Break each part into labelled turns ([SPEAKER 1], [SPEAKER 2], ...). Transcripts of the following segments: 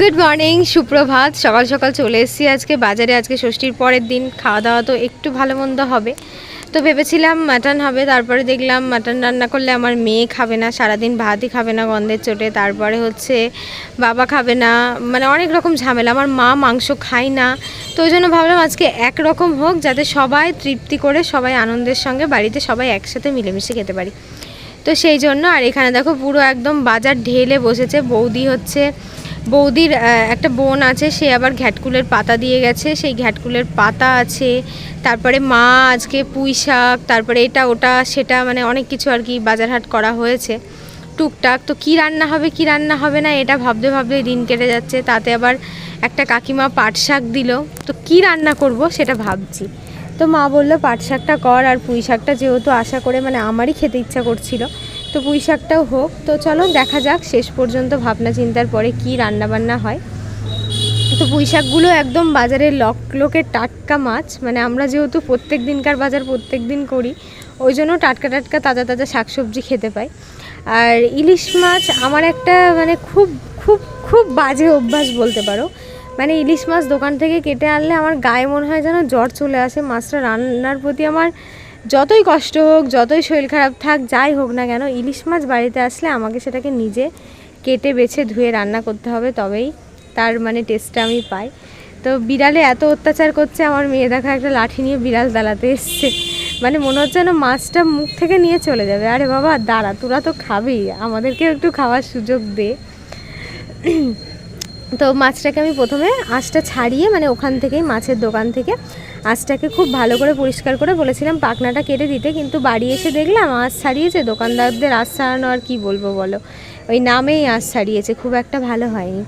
[SPEAKER 1] Good morning সুপ্রভাত। সকাল সকাল চলে এসেছি আজকে। বাজারে আজকে ষষ্ঠীর পরের দিন খাওয়া দাওয়া তো একটু ভালো মন্দ হবে। তো ভেবেছিলাম মাটন হবে, তারপরে দেখলাম মাটন রান্না করলে আমার মেয়ে খাবে না, সারাদিন ভাতই খাবে না গন্ধের চোটে। তারপরে হচ্ছে বাবা খাবে না মানে অনেক রকম ঝামেলা। আমার মা মাংস খায় না। তো ওই জন্য ভাবলাম আজকে একরকম হোক, যাতে সবাই তৃপ্তি করে, সবাই আনন্দের সঙ্গে বাড়িতে সবাই একসাথে মিলেমিশে খেতে পারি। তো সেই জন্য, আর এখানে দেখো পুরো একদম বাজার ঢেলে বসেছে। বৌদি হচ্ছে বৌদির একটা বোন আছে, সে আবার ঘ্যাটকুলের পাতা দিয়ে গেছে। সেই ঘ্যাটকুলের পাতা আছে, তারপরে মা আজকে পুঁই শাক, তারপরে এটা, ওটা, সেটা মানে অনেক কিছু আর কি বাজারহাট করা হয়েছে। টুকটাক, তো কি রান্না হবে, কি রান্না হবে না, এটা ভাবতে ভাবতে দিন কেটে যাচ্ছে। তাতে আবার একটা কাকিমা পাট শাক দিল। তো কি রান্না করব সেটা ভাবছি। তো মা বলল, পাট শাকটা কর আর পুঁই শাকটা যেহেতু আশা করে মানে আমারই খেতে ইচ্ছা করছিল তো পুঁই শাকটাও হোক। তো চলো দেখা যাক শেষ পর্যন্ত ভাবনা চিন্তার পরে কি রান্না বান্না হয়। তো পুঁই শাকগুলো একদম বাজারের লক লোকের টাটকা মাছ। মানে আমরা যেহেতু প্রত্যেক দিনকার বাজার প্রত্যেক দিন করি, ওই জন্য টাটকা টাটকা তাজা তাজা শাকসবজি খেতে পাই। আর ইলিশ মাছ আমার একটা মানে খুব খুব খুব বাজে অভ্যাস বলতে পারো। মানে ইলিশ মাছ দোকান থেকে কেটে আনলে আমার গায়ে মনে হয় যেন জ্বর চলে আসে। মাছটা রান্নার প্রতি আমার যতই কষ্ট হোক, যতই শরীর খারাপ থাক, যাই হোক না কেন, ইলিশ মাছ বাড়িতে আসলে আমাকে সেটাকে নিজে কেটে, বেছে, ধুয়ে রান্না করতে হবে তবেই তার মানে টেস্টটা আমি পাই। তো বিড়ালে এত অত্যাচার করছে, আমার মেয়ে দেখা একটা লাঠি নিয়ে বিড়াল দালাতে এসছে। মানে মনে হচ্ছে যেন মাছটা মুখ থেকে নিয়ে চলে যাবে। আরে বাবা, দাঁড়া, তোরা তো খাবি, আমাদেরকেও একটু খাওয়ার সুযোগ দে। তো মাছটাকে আমি প্রথমে আঁশটা ছাড়িয়ে মানে ওখান থেকেই মাছের দোকান থেকে আঁশটাকে খুব ভালো করে পরিষ্কার করে বলেছিলাম পাকনাটা কেটে দিতে। কিন্তু বাড়ি এসে দেখলাম আঁশ ছাড়িয়েছে, দোকানদারদের আঁশ ছাড়ানো আর কি বলব বলো? ওই নামেই আঁশ ছাড়িয়েছে, খুব একটা ভালো হয়নি।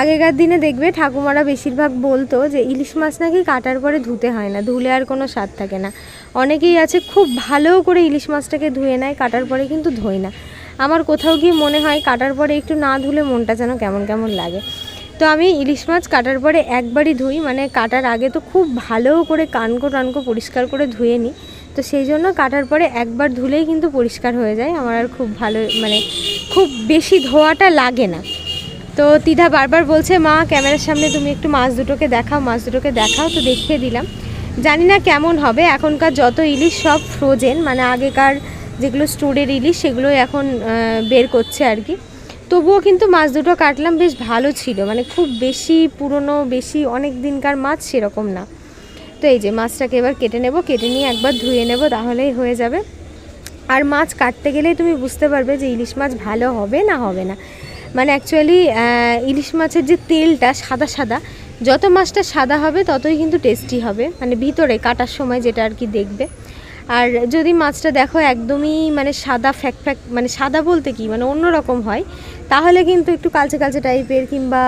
[SPEAKER 1] আগেকার দিনে দেখবে ঠাকুমারা বেশিরভাগ বলতো যে ইলিশ মাছ নাকি কাটার পরে ধুতে হয় না, ধুলে আর কোনো স্বাদ থাকে না। অনেকেই আছে খুব ভালো করে ইলিশ মাছটাকে ধুয়ে নেয়, কাটার পরে কিন্তু ধোয় না। আমার কোথাও গিয়ে মনে হয় কাটার পরে একটু না ধুলে মনটা যেন কেমন কেমন লাগে। তো আমি ইলিশ মাছ কাটার পরে একবারই ধুই মানে কাটার আগে তো খুব ভালো করে কানকো টানকো পরিষ্কার করে ধুয়ে নিই। তো সেই জন্য কাটার পরে একবার ধুলেই কিন্তু পরিষ্কার হয়ে যায়, আমার আর খুব ভালো মানে খুব বেশি ধোয়াটা লাগে না। তো তিধা বারবার বলছে, মা, ক্যামেরার সামনে তুমি একটু মাছ দুটোকে দেখাও, মাছ দুটোকে দেখাও। তো দেখিয়ে দিলাম। জানি না কেমন হবে, এখনকার যত ইলিশ সব ফ্রোজেন মানে আগেকার যেগুলো স্টোরের ইলিশ, সেগুলোই এখন বের করছে আর কি। তবুও কিন্তু মাছ দুটো কাটলাম, বেশ ভালো ছিল। মানে খুব বেশি পুরনো, বেশি অনেক দিনকার মাছ সেরকম না। তো এই যে মাছটাকে এবার কেটে নেব, কেটে নিয়ে একবার ধুয়ে নেব, তাহলেই হয়ে যাবে। আর মাছ কাটতে গেলেই তুমি বুঝতে পারবে যে ইলিশ মাছ ভালো হবে না হবে না। মানে অ্যাকচুয়ালি ইলিশ মাছের যে তেলটা সাদা সাদা, যত মাছটা সাদা হবে ততই কিন্তু টেস্টি হবে। মানে ভিতরে কাটার সময় যেটা আর কি দেখবে। আর যদি মাছটা দেখো একদমই মানে সাদা ফ্যাক ফ্যাক মানে সাদা বলতে কি মানে অন্যরকম হয়, তাহলে কিন্তু একটু কালচে কালচে টাইপের কিংবা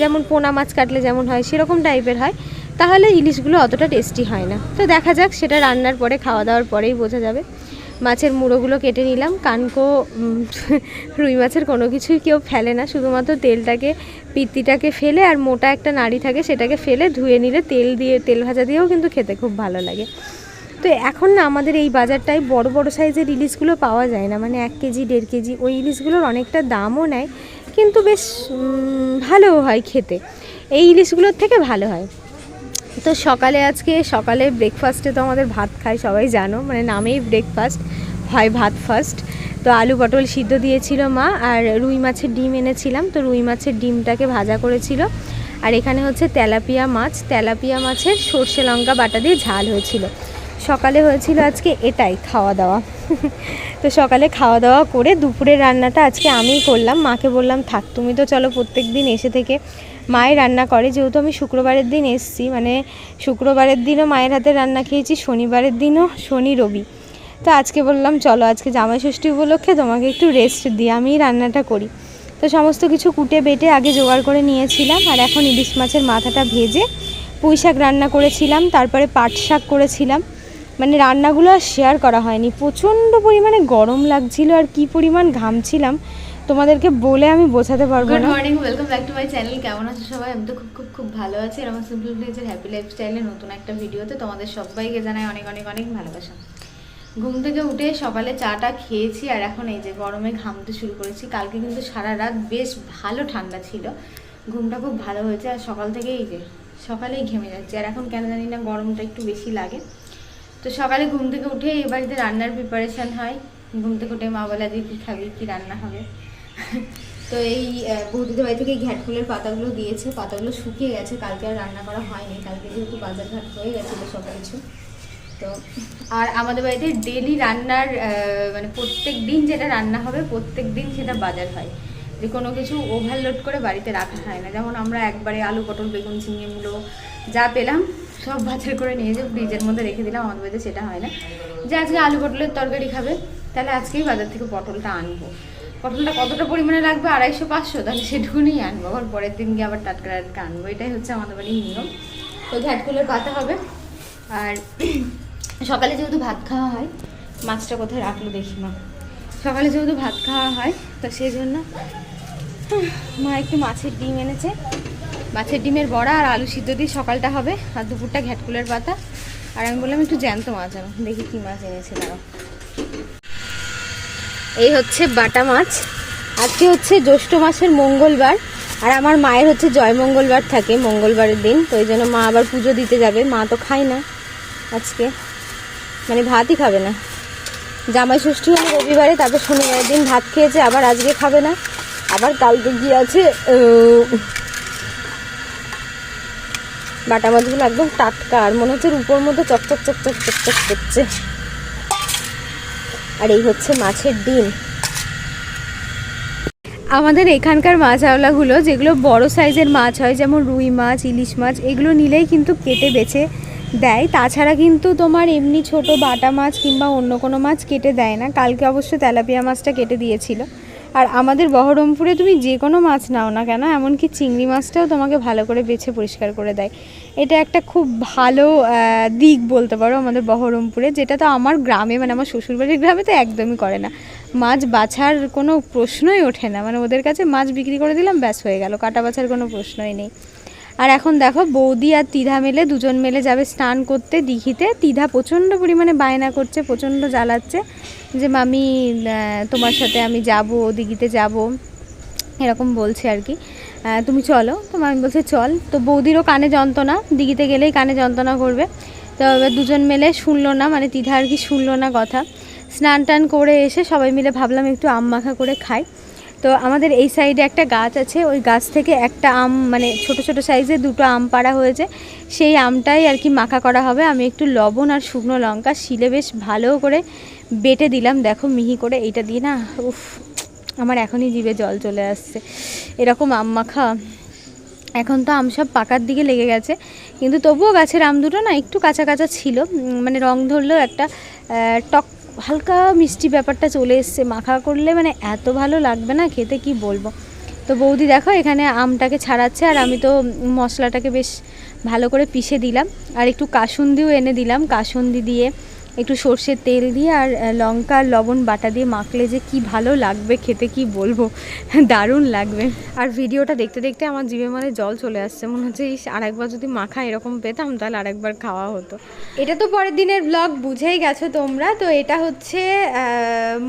[SPEAKER 1] যেমন পোনা মাছ কাটলে যেমন হয়, সেরকম টাইপের হয়, তাহলে ইলিশগুলো অতটা টেস্টি হয় না। তো দেখা যাক, সেটা রান্নার পরে, খাওয়া দাওয়ার পরেই বোঝা যাবে। মাছের মুড়োগুলো কেটে নিলাম, কানকো রুই মাছের কোনো কিছুই কেউ ফেলে না, শুধুমাত্র তেলটাকে, পিত্তিটাকে ফেলে আর মোটা একটা নাড়ি থাকে, সেটাকে ফেলে ধুয়ে নিলে তেল দিয়ে, তেল ভাজা দিয়েও কিন্তু খেতে খুব ভালো লাগে। তো এখন না আমাদের এই বাজারটায় বড় বড় সাইজের ইলিশগুলো পাওয়া যায় না। মানে এক কেজি, দেড় কেজি ওই ইলিশগুলোর অনেকটা দামও নেয়, কিন্তু বেশ ভালোও হয় খেতে। এই ইলিশগুলোর থেকে ভালো হয়। তো সকালে আজকে, সকালে ব্রেকফাস্টে তো আমাদের ভাত খায়, সবাই জানো। মানে নামেই ব্রেকফাস্ট হয় ভাত ফার্স্ট তো আলু পটল সিদ্ধ দিয়েছিল মা, আর রুই মাছের ডিম এনেছিলাম। তো রুই মাছের ডিমটাকে ভাজা করেছিল। আর এখানে হচ্ছে তেলাপিয়া মাছ। তেলাপিয়া মাছের সর্ষে লঙ্কা বাটা দিয়ে ঝাল হয়েছিল। সকালে হয়েছিল আজকে এটাই খাওয়া দাওয়া। তো সকালে খাওয়া দাওয়া করে দুপুরের রান্নাটা আজকে আমিই করলাম, মাকে বললাম, থাক, তুমি তো চলো প্রত্যেক দিন এসে থেকে মায়ের রান্না করে। যেহেতু আমি শুক্রবারের দিন এসছি মানে শুক্রবারের দিনও মায়ের হাতে রান্না খেয়েছি, শনিবারের দিনও শনি রবি। তো আজকে বললাম, চলো, আজকে জামাই ষষ্ঠী উপলক্ষে তোমাকে একটু রেস্ট দিই আমিই রান্নাটা করি। তো সমস্ত কিছু কুটে বেটে আগে জোগাড় করে নিয়েছিলাম, আর এখন ইলিশ মাছের মাথাটা ভেজে পুঁই শাক রান্না করেছিলাম, তারপরে পাট শাক করেছিলাম। মানে রান্নাগুলো আর শেয়ার করা হয়নি। প্রচণ্ড পরিমাণে গরম লাগছিল আর কি পরিমাণ ঘামছিলাম। তোমাদেরকে বলে আমি বোঝাতে পারব
[SPEAKER 2] গুড
[SPEAKER 1] না।
[SPEAKER 2] Morning welcome back to my channel কেমন আছো সবাই? আমি তো খুব খুব খুব ভালো আছি আর আমার সিম্পল ভিলেজের হ্যাপি লাইফস্টাইলের নতুন একটা ভিডিওতে তোমাদের সবাইকে জানাই অনেক অনেক অনেক ভালোবাসা। ঘুম থেকে উঠে সকালে চাটা খেয়েছি আর এখন এই যে গরমে ঘামতে শুরু করেছি। কালকে কিন্তু সারা রাত বেশ ভালো ঠান্ডা ছিল। ঘুমটা খুব ভালো হয়েছে আর সকাল থেকেই এই যে সকালেই ঘেমে যাচ্ছে। আর এখন কেন জানি না গরমটা একটু বেশি লাগে। তো সকালে ঘুম থেকে উঠে এই বাড়িতে রান্নার প্রিপারেশান হয়। ঘুম থেকে উঠে মা বলে, আজকে কী খাবি? কী রান্না হবে? তো এই বৌদিদের বাড়ি থেকে ঘ্যাট ফুলের পাতাগুলো দিয়েছে। পাতাগুলো শুকিয়ে গেছে। কালকে আর রান্না করা হয়নি। কালকে যেহেতু বাজার ঘাট হয়ে গেছিল সব কিছু তো, আর আমাদের বাড়িতে ডেলি রান্নার মানে প্রত্যেক দিন যেটা রান্না হবে, প্রত্যেক দিন সেটা বাজার হয়। যে কোনো কিছু ওভারলোড করে বাড়িতে রাখা হয় না। যেমন আমরা একবারে আলু পটল, বেগুন, ঝিঙে, মূলো যা পেলাম সব বাজার করে নিয়ে যে ফ্রিজের মধ্যে রেখে দিলাম, আমাদের বাড়িতে সেটা হয় না। যে আজকে আলু পটলের তরকারি খাবে, তাহলে আজকেই বাজার থেকে পটলটা আনব। পটলটা কতটা পরিমাণে লাগবে আড়াইশো, পাঁচশো, তাহলে সেটুকুনি আনব। আবার পরের দিন গিয়ে আবার টাটকা টাটকা আনব। এটাই হচ্ছে আমাদের বাড়ির নিয়ম। তো ঘ্যাটকুলের পাতা হবে। আর সকালে যেহেতু ভাত খাওয়া হয়, মাছটা কোথায় রাখল দেখি মা। সকালে যেহেতু ভাত খাওয়া হয়, তো সেই জন্য মা একটু মাছের ডিম এনেছে। মাছের ডিমের বড়া আর আলু সিদ্ধ দিয়ে সকালটা হবে, আর দুপুরটা ঘ্যাটকুলের পাতা। আর আমি বললাম একটু জ্যান্ত মাছ আনো, দেখি কী মাছ এনেছে, দাঁড়াও। এই হচ্ছে বাটা মাছ। আজকে হচ্ছে জ্যৈষ্ঠ মাসের মঙ্গলবার, আর আমার মায়ের হচ্ছে জয় মঙ্গলবার থাকে মঙ্গলবারের দিন, তো ওই জন্য মা আবার পুজো দিতে যাবে, মা তো খায় না আজকে। মানে ভাতই খাবে না। জামাই ষষ্ঠী হলো রবিবারে, তারপর শনিবারের দিন ভাত খেয়েছে, আবার আজকে খাবে না। আবার কালকে গিয়ে আছে বাটা মাছগুলো একদম টাটকা, আর মনে হচ্ছে রূপোর মধ্যে চকচক চকচক চকচক করছে। আর এই হচ্ছে মাছের ডিম। আমাদের এখানকার মাছ আওলাগুলো যেগুলো বড় সাইজের মাছ হয়, যেমন রুই মাছ, ইলিশ মাছ, এগুলো নিলেই কিন্তু কেটে বেছে দেয়। তাছাড়া কিন্তু তোমার এমনি ছোট বাটা মাছ কিংবা অন্য কোনো মাছ কেটে দেয় না। কালকে অবশ্য তেলাপিয়া মাছটা কেটে দিয়েছিল। আর আমাদের বহরমপুরে তুমি যে কোনো মাছ নাও না কেন, এমনকি চিংড়ি মাছটাও তোমাকে ভালো করে বেছে পরিষ্কার করে দেয়। এটা একটা খুব ভালো দিক বলতে পারো আমাদের বহরমপুরে, যেটা তো আমার গ্রামে মানে আমার শ্বশুরবাড়ির গ্রামে তো একদমই করে না। মাছ বাছার কোনো প্রশ্নই ওঠে না মানে ওদের কাছে মাছ বিক্রি করে দিলাম, ব্যাস হয়ে গেল, কাটা বাছার কোনো প্রশ্নই নেই। আর এখন দেখো বৌদি আর তিধা মেলে, দুজন মেলে যাবে স্নান করতে দিঘিতে। তিধা প্রচণ্ড পরিমাণে বায়না করছে, প্রচণ্ড জ্বালাচ্ছে যে, মামি তোমার সাথে আমি যাব, দিঘিতে যাব। এরকম বলছে আর কি। তুমি চলো। তো মামি বলছে, চল। তো বৌদিরও কানে যন্ত্রণা, দিঘিতে গেলেই কানে যন্ত্রণা করবে। তো এবার দুজন মেলে শুনলো না মানে তিধা আর কি শুনলো না কথা। স্নান টান করে এসে সবাই মিলে ভাবলাম একটু আম মাখা করে খাই। তো আমাদের এই সাইডে একটা গাছ আছে, ওই গাছ থেকে একটা আম মানে ছোট ছোট সাইজে দুটো আম পাড়া হয়েছে। সেই আমটাই আর কি মাখা করা হবে। আমি একটু লবণ আর শুকনো লঙ্কা শিলে বেশ ভালো করে বেটে দিলাম। দেখো মিহি করে এইটা দিয়ে না, উফ, আমার এখনই জিভে জল চলে আসছে। এরকম আম মাখা, এখন তো আম সব পাকার দিকে লেগে গেছে। কিন্তু তবুও গাছের আম দুটো না একটু কাঁচা কাঁচা ছিল। মানে রং ধরলেও একটা টক হালকা মিষ্টি ব্যাপারটা চলে এসছে। মাখা করলে মানে এত ভালো লাগবে না? খেতে কি বলব? তো বৌদি দেখো, এখানে আমটাকে ছাড়াচ্ছে আর আমি তো মশলাটাকে বেশ ভালো করে পিষে দিলাম। আর একটু কাসুন্দিও এনে দিলাম, কাসুন্দি দিয়ে একটু সর্ষের তেল দিয়ে আর লঙ্কা, লবণ, বাটা দিয়ে মাখলে যে কি ভালো লাগবে, খেতে কি বলব? দারুণ লাগবে। আর ভিডিওটা দেখতে দেখতে আমার জিভে মানে জল চলে আসছে। মনে হচ্ছে, ইস, আরেকবার যদি মাখা এরকম পেতাম, তাহলে আরেকবার খাওয়া হতো। এটা তো পরের দিনের ব্লগ বুঝেই গেছো তোমরা। তো এটা হচ্ছে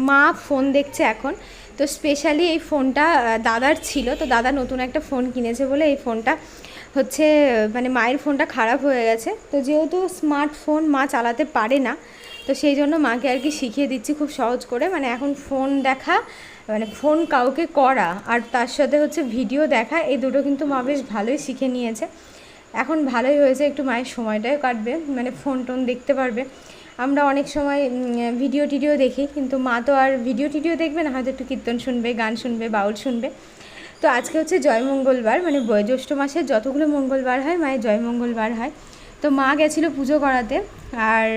[SPEAKER 2] মা ফোন দেখছে এখন। তো স্পেশালি এই ফোনটা দাদার ছিল। তো দাদা নতুন একটা ফোন কিনেছে বলে এই ফোনটা হচ্ছে মানে মায়ের ফোনটা খারাপ হয়ে গেছে। তো যেহেতু স্মার্টফোন মা চালাতে পারে না, তো সেই জন্য মাকে আর কি শিখিয়ে দিচ্ছি খুব সহজ করে। মানে এখন ফোন দেখা মানে ফোন কাউকে করা আর তার সাথে হচ্ছে ভিডিও দেখা, এই দুটো কিন্তু মা বেশ ভালোই শিখে নিয়েছে। এখন ভালোই হয়েছে একটু মায়ের সময়টাও কাটবে মানে ফোন টোন দেখতে পারবে। আমরা অনেক সময় ভিডিও টিডিও দেখি, কিন্তু মা তো আর ভিডিও টিডিও দেখবে না, হয়তো একটু কীর্তন শুনবে, গান শুনবে, বাউল শুনবে। তো আজকে হচ্ছে জয় মঙ্গলবার মানে জ্যৈষ্ঠ মাসের যতগুলো মঙ্গলবার হয় মায়ের জয় মঙ্গলবার হয়। তো মা গেছিল পুজো করাতে আর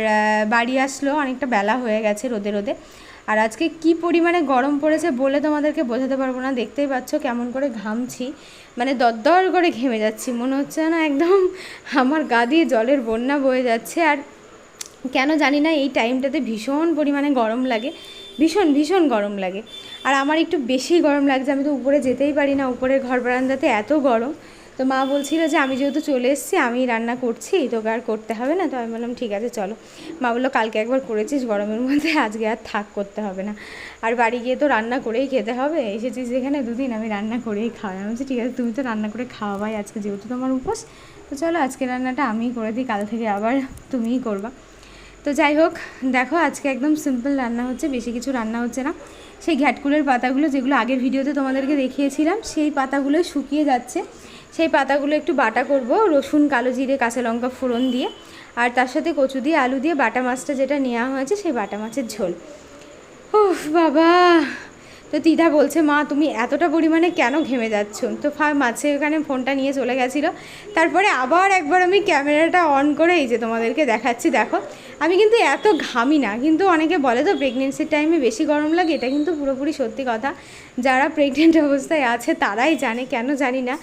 [SPEAKER 2] বাড়ি আসলো, অনেকটা বেলা হয়ে গেছে রোদে রোদে। আর আজকে কি পরিমাণে গরম পড়েছে বলে তোমাদেরকে বোঝাতে পারব না, দেখতেই পাচ্ছ কেমন করে ঘামছি। মানে দরদর করে ঘেমে যাচ্ছি, মনে হচ্ছে না একদম আমার গা দিয়ে জলের বন্যা বয়ে যাচ্ছে। আর কেন জানি না, এই টাইমটাতে ভীষণ পরিমাণে গরম লাগে, ভীষণ ভীষণ গরম লাগে। আর আমার একটু বেশি গরম লাগছে, আমি তো উপরে যেতেই পারি না, উপরের ঘর বারান্দাতে এত গরম। তো মা বলছিল যে আমি যেহেতু চলে এসেছি, আমি রান্না করছি, তোকে আর করতে হবে না, তো আমি বললাম ঠিক আছে, চলো। মা বলল, কালকে একবার করেছিস গরমের মধ্যে, আজকে আর থাক, করতে হবে না। আর বাড়ি গিয়ে তো রান্না করেই খেতে হবে, এসেছিস যেখানে, দুদিন আমি রান্না করেই খাওয়াই। আমি বলছি, ঠিক আছে, তুমি তো রান্না করে খাওয়াবাই আজকে, যেহেতু তোমার উপোস, তো চলো আজকে রান্নাটা আমিই করে দিই, কাল থেকে আবার তুমিই করবা। তো যাই হোক, দেখো আজকে একদম সিম্পল রান্না হচ্ছে, বেশি কিছু রান্না হচ্ছে না। সেই ঘ্যাটকুলের পাতাগুলো যেগুলো আগের ভিডিওতে তোমাদেরকে দেখিয়েছিলাম, সেই পাতাগুলো শুকিয়ে যাচ্ছে। সেই পাতাগুলো একটু বাটা করব, রসুন, কালো জিরে, কাঁচা লঙ্কা ফোড়ন দিয়ে। আর তার সাথে কচু দিয়ে, আলু দিয়ে বাটা মাছটা যেটা নেওয়া হয়েছে, সেই বাটা মাছের ঝোল। উফ বাবা! তো দিদা বলছে, মা, তুমি এতটা পরিমাণে কেন ঘেমে যাচ্ছ? তো ফা মাছে ওখানে ফোনটা নিয়ে চলে গেছিল। তারপরে আবার একবার আমি ক্যামেরাটা অন করে এই যে তোমাদেরকে দেখাচ্ছি, দেখো। আমি কিন্তু এত ঘামি না, কিন্তু অনেকে বলে তো প্রেগনেন্সির টাইমে বেশি গরম লাগে, এটা কিন্তু পুরোপুরি সত্যি কথা। যারা প্রেগনেন্ট অবস্থায় আছে, তারাই জানে, কেন জানি না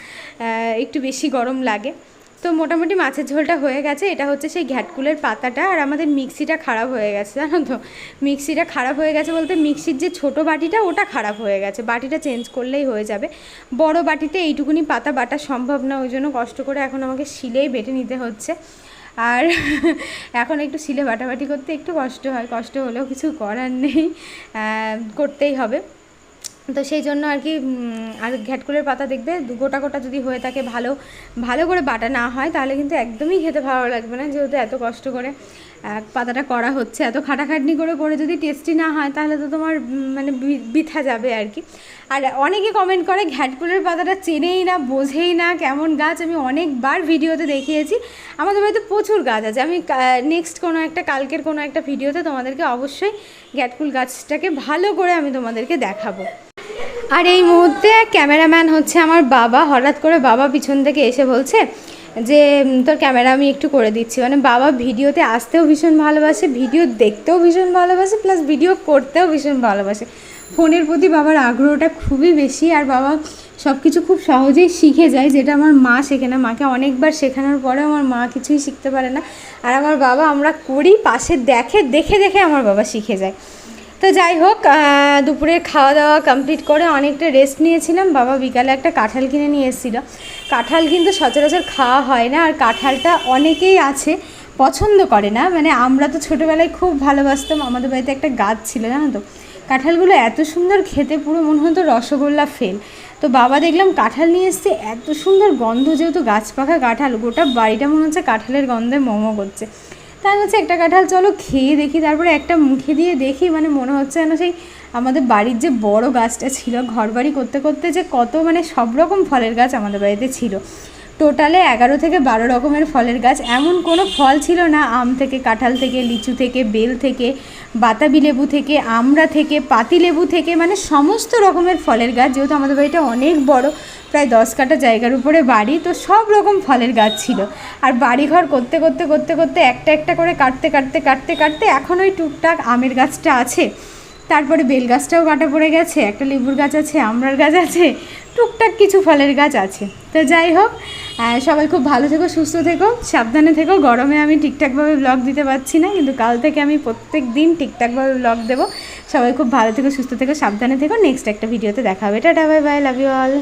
[SPEAKER 2] একটু বেশি গরম লাগে। তো মোটামুটি মাছের ঝোলটা হয়ে গেছে। এটা হচ্ছে সেই ঘ্যাটকুলের পাতাটা আর আমাদের মিক্সিটা খারাপ হয়ে গেছে, জানো তো? মিক্সিটা খারাপ হয়ে গেছে বলতে মিক্সির যে ছোট বাটিটা, ওটা খারাপ হয়ে গেছে। বাটিটা চেঞ্জ করলেই হয়ে যাবে। বড় বাটিতে এইটুকুনি পাতা বাটা সম্ভব না, ওই জন্য কষ্ট করে এখন আমাকে শিলেই বেটে নিতে হচ্ছে। আর এখন একটু শিলে বাটাবাটি করতে একটু কষ্ট হয়, কষ্ট হলেও কিছু করার নেই। করতেই হবে। তো সেই জন্য আর কি আর ঘ্যাটকুলের পাতা দেখবে, দু- গোটা গোটা যদি হয়ে থাকে ভালো ভালো করে বাটা না হয়, তাহলে কিন্তু একদমই খেতে ভালো লাগবে না, যেহেতু এত কষ্ট করে পাতাটা করা হচ্ছে, এত খাটাখাটনি করে করে যদি টেস্টি না হয়, তাহলে তো তোমার মানে বৃথা যাবে আর কি। আর অনেকে কমেন্ট করে ঘ্যাটকুলের পাতাটা চেনেই না, বোঝেই না, কেমন গাছ? আমি অনেকবার ভিডিওতে দেখিয়েছি, আমাদের বাড়িতে প্রচুর গাছ আছে। আমি নেক্সট কোনো একটা, কালকের কোনো একটা ভিডিওতে তোমাদেরকে অবশ্যই ঘ্যাটকুল গাছটাকে ভালো করে আমি তোমাদেরকে দেখাবো। আর এই মুহূর্তে ক্যামেরাম্যান হচ্ছে আমার বাবা। হঠাৎ করে বাবা পিছন থেকে এসে বলছে যে তোর ক্যামেরা আমি একটু করে দিচ্ছি। মানে বাবা ভিডিওতে আসতেও ভীষণ ভালোবাসে, ভিডিও দেখতেও ভীষণ ভালোবাসে, প্লাস ভিডিও করতেও ভীষণ ভালোবাসে। ফোনের প্রতি বাবার আগ্রহটা খুবই বেশি আর বাবা সব কিছু খুব সহজেই শিখে যায়, যেটা আমার মা শেখে না। মাকে অনেকবার শেখানোর পরেও আমার মা কিছুই শিখতে পারে না। আর আমার বাবা আমরা করি, পাশে দেখে দেখে দেখে আমার বাবা শিখে যায়। তো যাই হোক আহ, দুপুরে খাওয়া দাওয়া কমপ্লিট করে অনেকটা রেস্ট নিয়েছিলাম। বাবা বিকালে একটা কাঁঠাল কিনে নিয়ে এসেছিল। কাঁঠাল কিন্তু সচরাচর খাওয়া হয় না আর কাঁঠালটা অনেকেই আছে পছন্দ করে না। মানে আমরা তো ছোটোবেলায় খুব ভালোবাসতাম। আমাদের বাড়িতে একটা গাছ ছিল জানো তো? কাঁঠালগুলো এত সুন্দর খেতে পুরো মনে হতো রসগোল্লা ফেল। তো বাবা দেখলাম কাঁঠাল নিয়ে এসছে এত সুন্দর গন্ধ যেহেতু গাছ পাকা কাঁঠাল গোটা বাড়িটা মনে হচ্ছে কাঁঠালের গন্ধে মোমো করছে। তাই হচ্ছে একটা কাঁঠাল, চলো খেয়ে দেখি। তারপরে একটা মুখে দিয়ে দেখি মানে মনে হচ্ছে যেন সেই আমাদের বাড়ির যে বড় গাছটা ছিল ঘর বাড়ি করতে করতে যে কত মানে সব রকম ফলের গাছ আমাদের বাড়িতে ছিল। টোটালে এগারো থেকে বারো রকমের ফলের গাছ। এমন কোনো ফল ছিল না, আম থেকে, কাঁঠাল থেকে, লিচু থেকে, বেল থেকে, বাতাবি লেবু থেকে, আমড়া থেকে, পাতি লেবু থেকে মানে সমস্ত রকমের ফলের গাছ। যেহেতু আমাদের বাড়িটা অনেক বড়, প্রায় দশ কাটা জায়গার উপরে বাড়ি, তো সব রকম ফলের গাছ ছিল। আর বাড়িঘর করতে করতে করতে করতে একটা একটা করে কাটতে কাটতে কাটতে কাটতে এখন ওই টুকটাক আমের গাছটা আছে। তারপরে বেল গাছটাও কাটা পড়ে গেছে, একটা লেবুর গাছ আছে, আমড়ার গাছ আছে, টুকটাক কিছু ফলের গাছ আছে। তো যাই হোক সবাই খুব ভালো থেকো, সুস্থ থেকো, সাবধানে থেকো। গরমে আমি ঠিকঠাকভাবে ব্লগ দিতে পারছি না, কিন্তু কাল থেকে আমি প্রত্যেক দিন ঠিকঠাকভাবে ব্লগ দেবো। সবাই খুব ভালো থেকো, সুস্থ থেকো, সাবধানে থেকো। নেক্সট একটা ভিডিওতে দেখা হবে। Tata bye bye love you all